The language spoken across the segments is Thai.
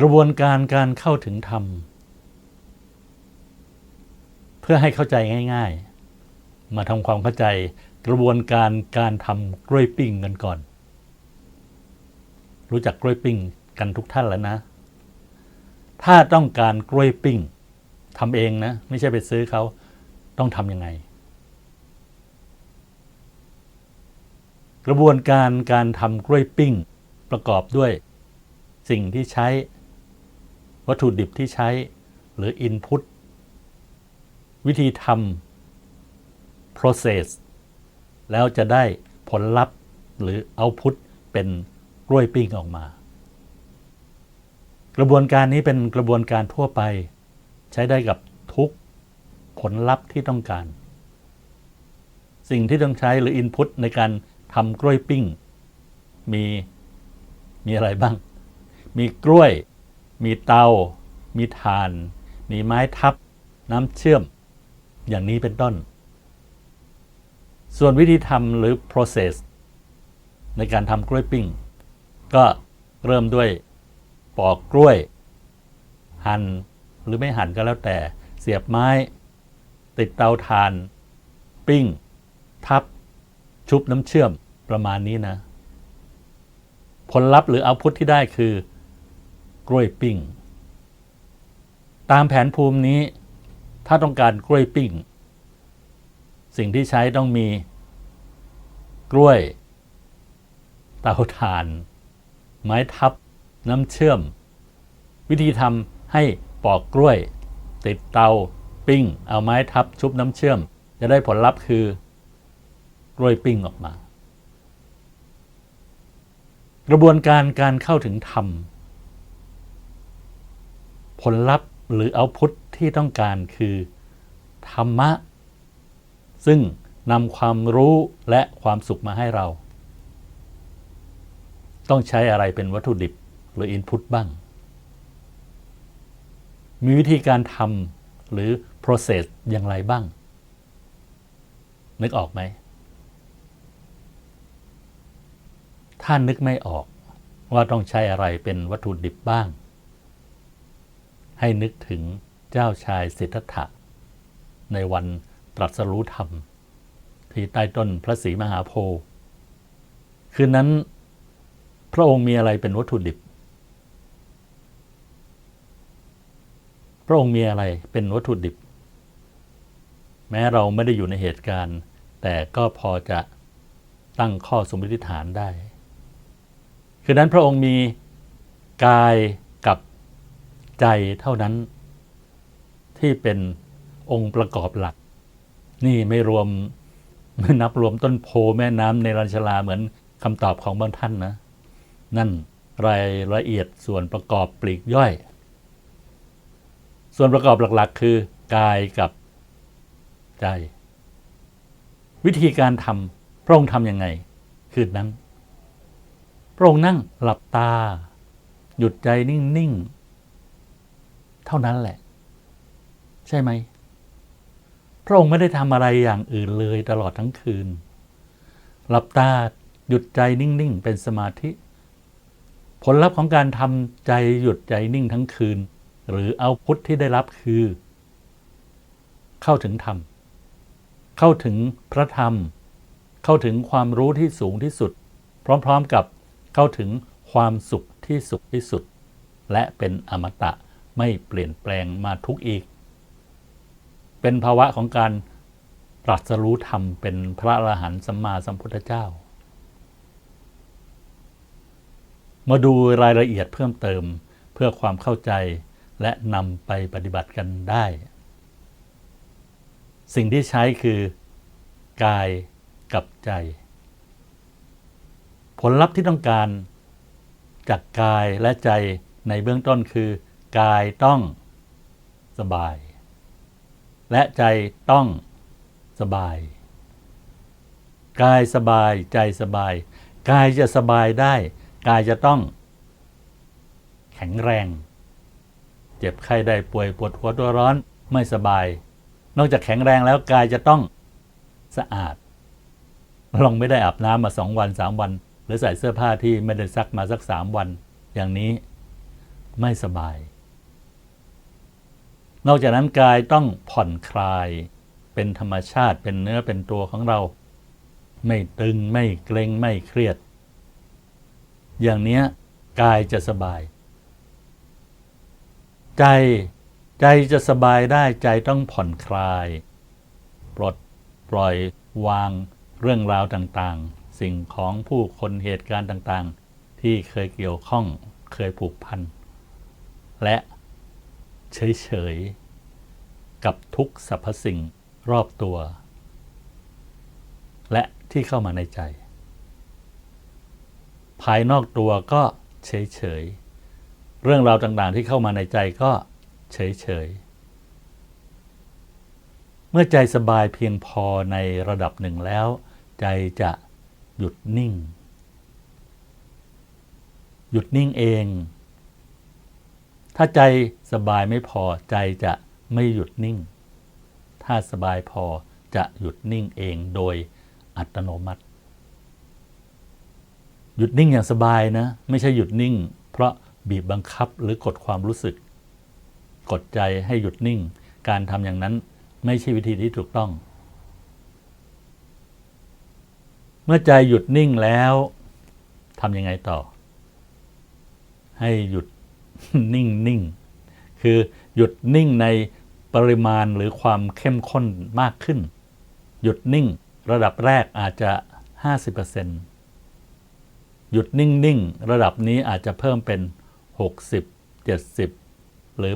กระบวนการการเข้าถึงธรรม เพื่อให้เข้าใจง่าย ๆ มาทำความเข้าใจกระบวนการการทำกล้วยปิ้งกันก่อน รู้จักกล้วยปิ้งกันทุกท่านแล้วนะ ถ้าต้องการกล้วยปิ้งทำเองนะ ไม่ใช่ไปซื้อเขาต้องทำยังไง กระบวนการการทำกล้วยปิ้งประกอบด้วยสิ่งที่ใช้ วัตถุดิบที่ใช้หรือ Input วิธีทำ process แล้วจะได้ผลลัพธ์หรือ output เป็นกล้วยปิ้งออกมา กระบวนการนี้เป็นกระบวนการทั่วไป ใช้ได้กับทุกผลลัพธ์ที่ต้องการ สิ่งที่ต้องใช้หรือ Input ในการทำกล้วยปิ้ง มีมีอะไรบ้าง มีกล้วย มีเตา มีถ่าน มีไม้ทับ น้ำเชื่อม อย่างนี้เป็นต้น ส่วนวิธีทำหรือ process ในการทำกล้วยปิ้ง ก็เริ่มด้วยปอกกล้วย หั่นหรือไม่หั่นก็แล้วแต่เสียบไม้ ติดเตาถ่าน ปิ้ง ทับ ชุบน้ำเชื่อมประมาณนี้นะ ผลลัพธ์หรือเอาพุทที่ได้คือ กล้วยปิ้ง ตามแผนภูมินี้ถ้าต้องการกล้วยปิ้ง สิ่งที่ใช้ต้องมี กล้วย เตาถ่าน ไม้ทับ น้ำเชื่อม วิธีทำให้ปอกกล้วย ติดเตาปิ้ง เอาไม้ทับชุบน้ำเชื่อม จะได้ผลลัพธ์คือกล้วยปิ้งออกมา กระบวนการการเข้าถึงธรรม ผลลัพธ์หรือเอาพุทที่ต้องการคือ ธรรมะ ซึ่งนำความรู้และความสุขมาให้เรา ต้องใช้อะไรเป็นวัตถุดิบหรือ Input บ้าง มีวิธีการทำหรือ process อย่างไรบ้าง นึกออกไหม ถ้านึกไม่ออกว่าต้องใช้อะไรเป็นวัตถุดิบบ้าง ให้นึกถึงเจ้าชายสิทธัตถะ ในวันตรัสรู้ธรรม ที่ใต้ต้นพระศรีมหาโพธิ์คืนนั้น พระองค์มีอะไรเป็นวัตถุดิบ พระองค์มีอะไรเป็นวัตถุดิบ แม้เราไม่ได้อยู่ในเหตุการณ์ แต่ก็พอจะตั้งข้อสมมติฐานได้ คือนั้นพระองค์มีกาย ใจเท่านั้น ที่เป็นองค์ประกอบหลัก นี่ไม่รวมไม่นับรวมต้นโพแม่น้ำในรัญชลาเหมือนคำตอบของบางท่านนะ นั่นรายละเอียดส่วนประกอบปลีกย่อย ส่วนประกอบหลักๆ คือกายกับใจ วิธีการทำพระองค์ทำยังไง คืนนั้น พระองค์นั่งหลับตา หยุดใจนิ่ง ๆ เท่านั้นแหละ ใช่ไหม พระองค์ไม่ได้ทำอะไรอย่างอื่นเลยตลอดทั้งคืน หลับตาหยุดใจนิ่ง ๆ เป็นสมาธิ ผลลัพธ์ของการทำใจหยุดใจนิ่งทั้งคืน หรือเอาพุทธที่ได้รับคือ เข้าถึงธรรม เข้าถึงพระธรรม เข้าถึงความรู้ที่สูงที่สุด พร้อม ๆ กับเข้าถึงความสุขที่สุขที่สุด และเป็นอมตะ ไม่เปลี่ยนแปลงมาทุกอีก เป็นภาวะของการตรัสรู้ธรรมเป็นพระอรหันต์สัมมาสัมพุทธเจ้า มาดูรายละเอียดเพิ่มเติมเพื่อความเข้าใจและนำไปปฏิบัติกันได้ สิ่งที่ใช้คือกายกับใจ ผลลัพธ์ที่ต้องการจากกายและใจในเบื้องต้นคือ กายต้องสบาย และใจต้องสบาย กายสบายใจสบาย กายจะสบายได้ กายจะต้อง แข็งแรง เจ็บไข้ได้ป่วยปวดหัวตัวร้อนไม่สบาย นอกจากแข็งแรงแล้วกายจะต้องสะอาดลองไม่ได้อาบน้ำมาสองวันสามวัน หรือใส่เสื้อผ้าที่ไม่ได้ซักมาสักสามวัน อย่างนี้ไม่สบาย นอกจากนั้นกายต้องผ่อนคลาย เป็นธรรมชาติเป็นเนื้อเป็นตัวของเรา ไม่ตึงไม่เกร็งไม่เครียด อย่างเนี้ยกายจะสบาย ใจใจจะสบายได้ใจต้องผ่อนคลาย ปลดปล่อยวางเรื่องราวต่างๆ สิ่งของผู้คนเหตุการณ์ต่างๆ ที่เคยเกี่ยวข้องเคยผูกพัน และเฉยๆ กับทุกสรรพสิ่งรอบตัว และที่เข้ามาในใจ ภายนอกตัวก็เฉยๆเรื่องราวต่างๆที่เข้ามาในใจก็เฉยๆเมื่อใจสบายเพียงพอในระดับหนึ่งแล้ว ใจจะหยุดนิ่ง หยุดนิ่งเอง ถ้าใจสบายไม่พอใจจะ ไม่หยุดนิ่ง ถ้าสบายพอจะหยุดนิ่งเองโดยอัตโนมัติ หยุดนิ่งอย่างสบายนะ ไม่ใช่หยุดนิ่ง เพราะบีบบังคับหรือกดความรู้สึก กดใจให้หยุดนิ่ง การทำอย่างนั้นไม่ใช่วิธีที่ถูกต้อง เมื่อใจหยุดนิ่งแล้วทำยังไงต่อ ให้หยุดนิ่งนิ่งคือหยุดนิ่งใน ปริมาณหรือความเข้มข้นมากขึ้น หยุดนิ่ง ระดับแรกอาจจะ 50%หยุดนิ่งนิ่งระดับนี้อาจจะเพิ่มเป็น 60 70 หรือ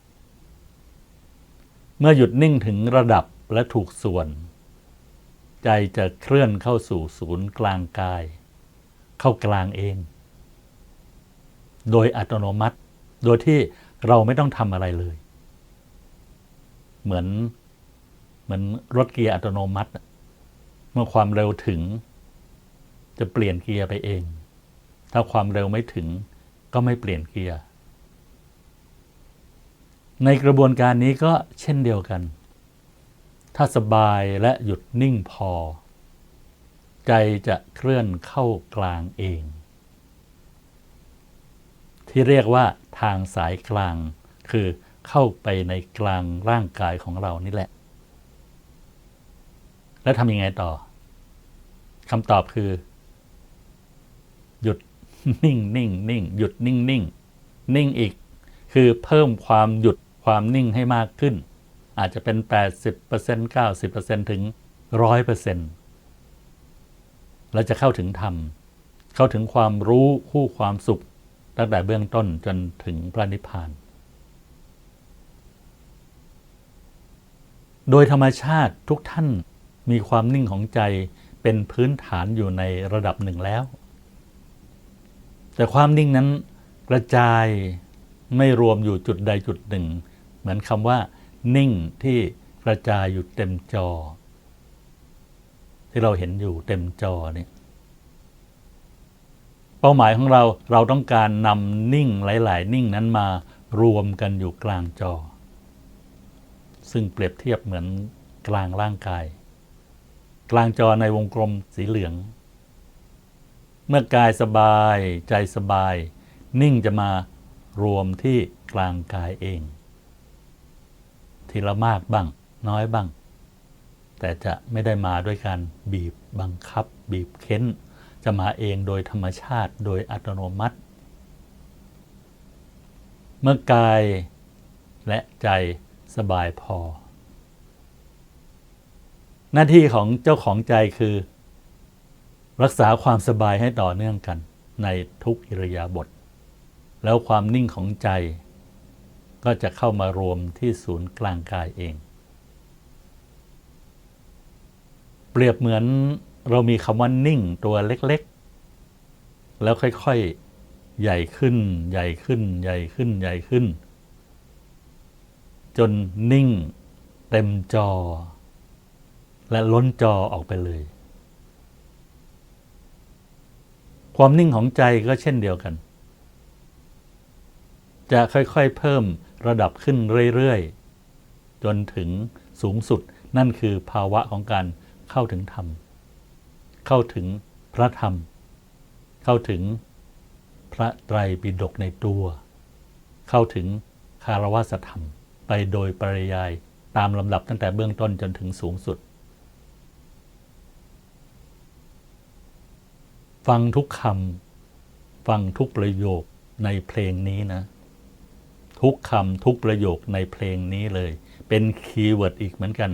80%เมื่อหยุดนิ่งถึงระดับและถูกส่วน ใจจะเคลื่อนเข้าสู่ศูนย์กลางกาย เข้ากลางเอง โดยอัตโนมัติ โดยที่เราไม่ต้องทำอะไรเลย เหมือนเหมือนรถเกียร์อัตโนมัติ เมื่อความเร็วถึง จะเปลี่ยนเกียร์ไปเอง ถ้าความเร็วไม่ถึงก็ไม่เปลี่ยนเกียร์ ในกระบวนการนี้ก็เช่นเดียวกัน ถ้าสบายและหยุดนิ่งพอ ใจจะเคลื่อนเข้ากลางเอง ที่เรียกว่าทางสายกลางคือ เข้าไปในกลางร่างกายของเรานี่แหละ แล้วทำยังไงต่อคำตอบคือ หยุดนิ่งนิ่งนิ่งหยุดนิ่งนิ่งนิ่งอีก คือเพิ่มความหยุดความนิ่งให้มากขึ้น อาจจะเป็น 80% 90%ถึง 100%เราจะเข้าถึงธรรม เข้าถึงความรู้คู่ความสุข ตั้งแต่เบื้องต้นจนถึงพระนิพพาน โดยธรรมชาติทุกท่านมีความนิ่งของใจเป็นพื้นฐานอยู่ในระดับหนึ่งแล้ว แต่ความนิ่งนั้นกระจายไม่รวมอยู่จุดใดจุดหนึ่ง เหมือนคำว่า นิ่งที่กระจายอยู่เต็มจอ ที่เราเห็นอยู่เต็มจอเนี่ยเป้าหมายของเราเราต้องการนำนิ่งหลาย ๆ นิ่งนั้นมารวมกันอยู่กลางจอ ซึ่งเปรียบเทียบเหมือนกลางร่างกาย กลางจอในวงกลมสีเหลือง เมื่อกายสบายใจสบาย นิ่งจะมารวมที่กลางกายเอง ทีละมากบ้าง น้อยบ้าง แต่จะไม่ได้มาด้วยการบีบบังคับ บีบเค้น จะมาเองโดยธรรมชาติโดยอัตโนมัติ เมื่อกายและใจ สบายพอ หน้าที่ของเจ้าของใจคือ รักษาความสบายให้ต่อเนื่องกัน ในทุกอิริยาบถแล้วความนิ่งของใจ ก็จะเข้ามารวมที่ศูนย์กลางกายเอง เปรียบเหมือนเรามีคำว่านิ่งตัวเล็กๆ แล้วค่อยๆ ใหญ่ขึ้น ใหญ่ขึ้น ใหญ่ขึ้น ใหญ่ขึ้น จนนิ่งเต็มจอ และล้นจอออกไปเลย ความนิ่งของใจก็เช่นเดียวกัน จะค่อยๆเพิ่มระดับขึ้นเรื่อยๆ จนถึงสูงสุดนั่นคือภาวะของการเข้าถึงธรรม เข้าถึงพระธรรม เข้าถึงพระไตรปิฎกในตัว เข้าถึงคารวะธรรม ไปโดยปริยายตามลำดับตั้งแต่เบื้องต้นจนถึงสูงสุด ฟังทุกคำฟังทุกประโยคในเพลงนี้นะ ทุกคำทุกประโยคในเพลงนี้เลย เป็นคีย์เวิร์ดอีกเหมือนกัน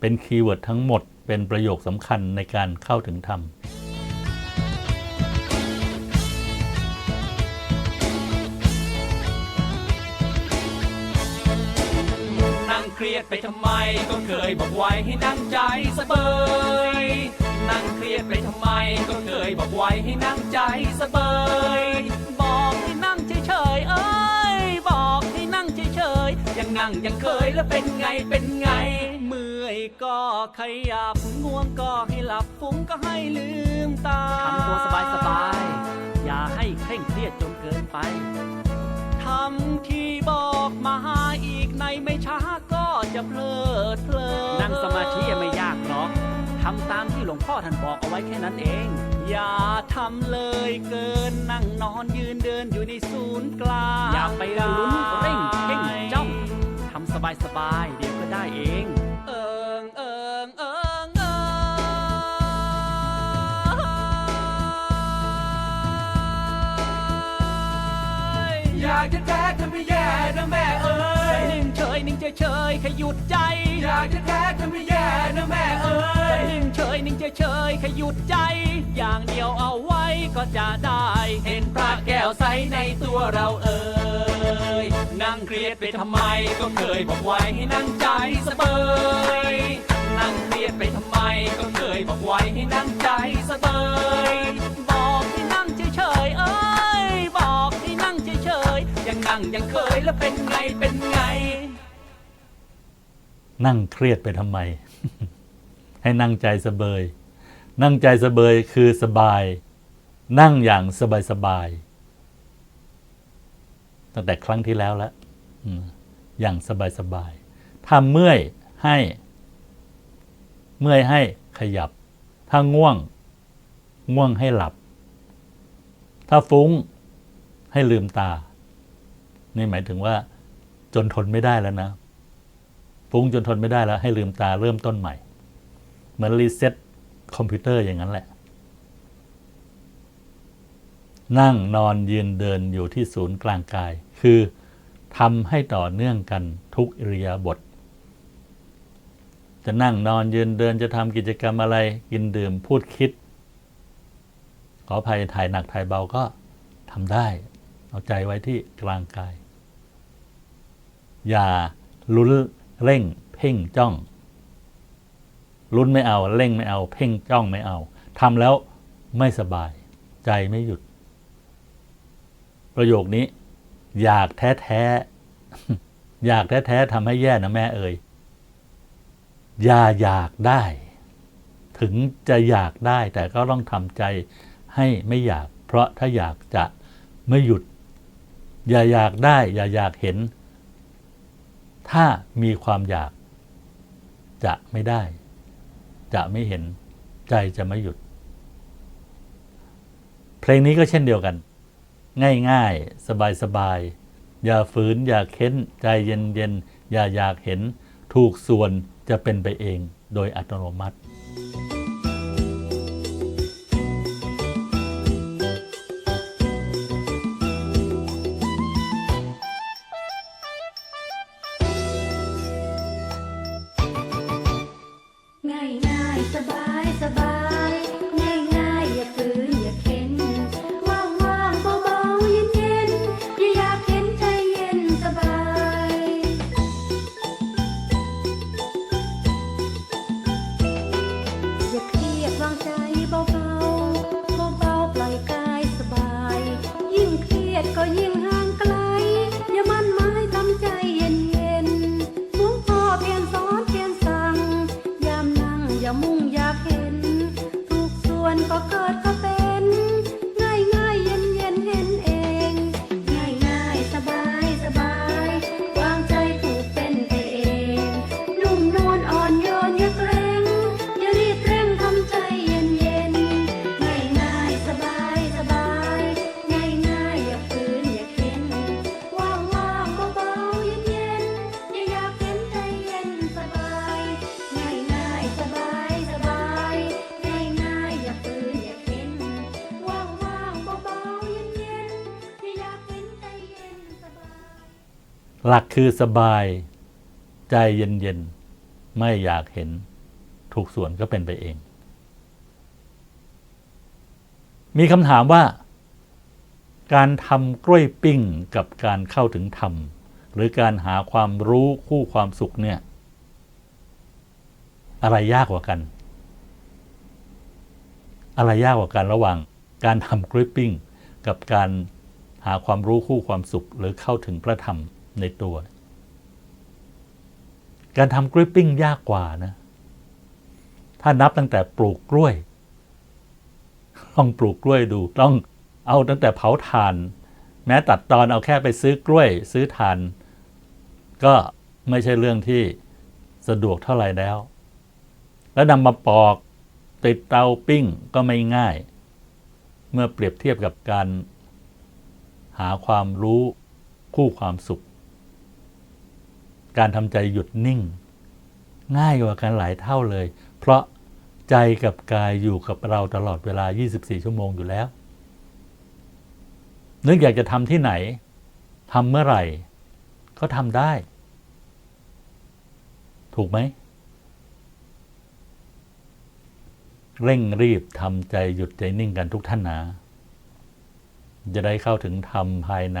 เป็นคีย์เวิร์ดทั้งหมดเป็นประโยคสำคัญในการเข้าถึงธรรม ไปทำไมก็เคยบอกไว้ให้นั่งใจสบายนั่งเครียดไปทำไมก็เคยบอกไว้ให้นั่งใจสบายบอกให้นั่งเฉยๆเอ้ยบอกให้นั่งเฉยๆยังนั่งยังเคยแล้วเป็นไงเป็นไงเมื่อยก็ขยับง่วงก็ให้หลับฟุ้งก็ให้ลืมตาทำตัวสบายๆอย่าให้เคร่งเครียดจนเกินไป ทำที่บอกมาอีกในไม่ช้าก็จะเพลิดเพลินนั่งสมาธิไม่ยากหรอกทำตามที่หลวงพ่อท่านบอกเอาไว้แค่นั้นเอง อย่าทำเลยเกินนั่งนอนยืนเดินอยู่ในศูนย์กลางอย่าไปลุ้นเร่งเพ่งจ้องทำสบายๆเดี๋ยวก็ได้เอง เอิงเอิง แท้ทำให้แย่นะแม่เอ้ยนิ่งเฉยนิ่งเฉยเฉยแค่หยุดใจ อยากจะแท้ทำให้แย่นะแม่เอ้ยนิ่งเฉยนิ่งเฉยเฉยแค่หยุดใจ อย่างเดียวเอาไว้ก็จะได้ เห็นพระแก้วใสในตัวเราเอ้ยนั่งเครียดไปทำไมก็เคยบอกไว้ให้นั่งใจสบายนั่งเครียดไปทำไมก็เคยบอกไว้ให้นั่งใจสบาย ๆยังนั่งยังเคยแล้วเป็นไงเป็นไง นั่งเครียดไปทำไม ให้นั่งใจสเบยนั่งใจสเบยคือสบาย นั่งอย่างสบายสบายๆตั้งแต่ครั้งที่แล้วแล้วอย่างสบายสบายๆถ้าเมื่อยให้ เมื่อยให้ขยับ ถ้าง่วง ง่วงให้หลับ ถ้าฟุ้งให้ลืมตา นี่หมายถึงว่า จนทนไม่ได้แล้วนะฟุ้งจนทนไม่ได้แล้ว ให้ลืมตาเริ่มต้นใหม่ เหมือนรีเซ็ตคอมพิวเตอร์อย่างนั้นแหละ นั่งนอนยืนเดินอยู่ที่ศูนย์กลางกาย คือทำให้ต่อเนื่องกันทุกอิริยาบถจะนั่งนอนยืนเดินจะทำกิจกรรมอะไร กินดื่มพูดคิด ขออภัยถ่ายหนักถ่ายเบาก็ทำได้ เอาใจไว้ที่กลางกาย อย่าลุ้นเร่ง เพ่งจ้อง ลุ้นไม่เอา เร่งไม่เอา เพ่งจ้องไม่เอาทำแล้วไม่สบาย ใจไม่หยุด ประโยคนี้ อยากแท้แท้ๆอยากแท้แท้ๆทำให้แย่นะแม่เอ่ยอย่าอยากได้ ถึงจะอยากได้แต่ก็ต้องทำใจให้ไม่อยาก เพราะถ้าอยากจะไม่หยุด อย่าอยากได้ อย่าอยากเห็น ถ้ามีความอยาก จะไม่ได้ จะไม่เห็น ใจจะไม่หยุด เพลงนี้ก็เช่นเดียวกัน ง่ายๆ สบายๆ อย่าฝืน อย่าเค้น ใจเย็นๆ อย่าอยากเห็น ถูกส่วนจะเป็นไปเองโดยอัตโนมัติ หลักคือสบายใจเย็นๆ ไม่อยากเห็นถูกส่วนก็เป็นไปเอง มีคำถามว่า การทำกล้วยปิ้งกับการเข้าถึงธรรม หรือการหาความรู้คู่ความสุขเนี่ย อะไรยากกว่ากัน อะไรยากกว่ากันระหว่าง การทำกล้วยปิ้งกับการหาความรู้คู่ความสุขหรือเข้าถึงพระธรรม ในตัว การทำกล้วยปิ้งยากกว่านะ ถ้านับตั้งแต่ปลูกกล้วย ลองปลูกกล้วยดู ต้องเอาตั้งแต่เผาถ่าน แม้ตัดตอนเอาแค่ไปซื้อกล้วย ซื้อถ่าน ก็ไม่ใช่เรื่องที่สะดวกเท่าไหร่แล้ว แล้วนำมาปอกติดเตาปิ้งก็ไม่ง่าย เมื่อเปรียบเทียบกับการหาความรู้คู่ความสุข การทำใจหยุดนิ่ง ง่ายกว่ากันหลายเท่าเลย เพราะใจกับกายอยู่กับเราตลอดเวลา 24 ชั่วโมงอยู่แล้ว นึกอยากจะทำที่ไหนทำเมื่อไหร่ ก็ทำได้ ถูกไหม เร่งรีบทำใจหยุดใจนิ่งกันทุกท่านนะจะได้เข้าถึงธรรมภายใน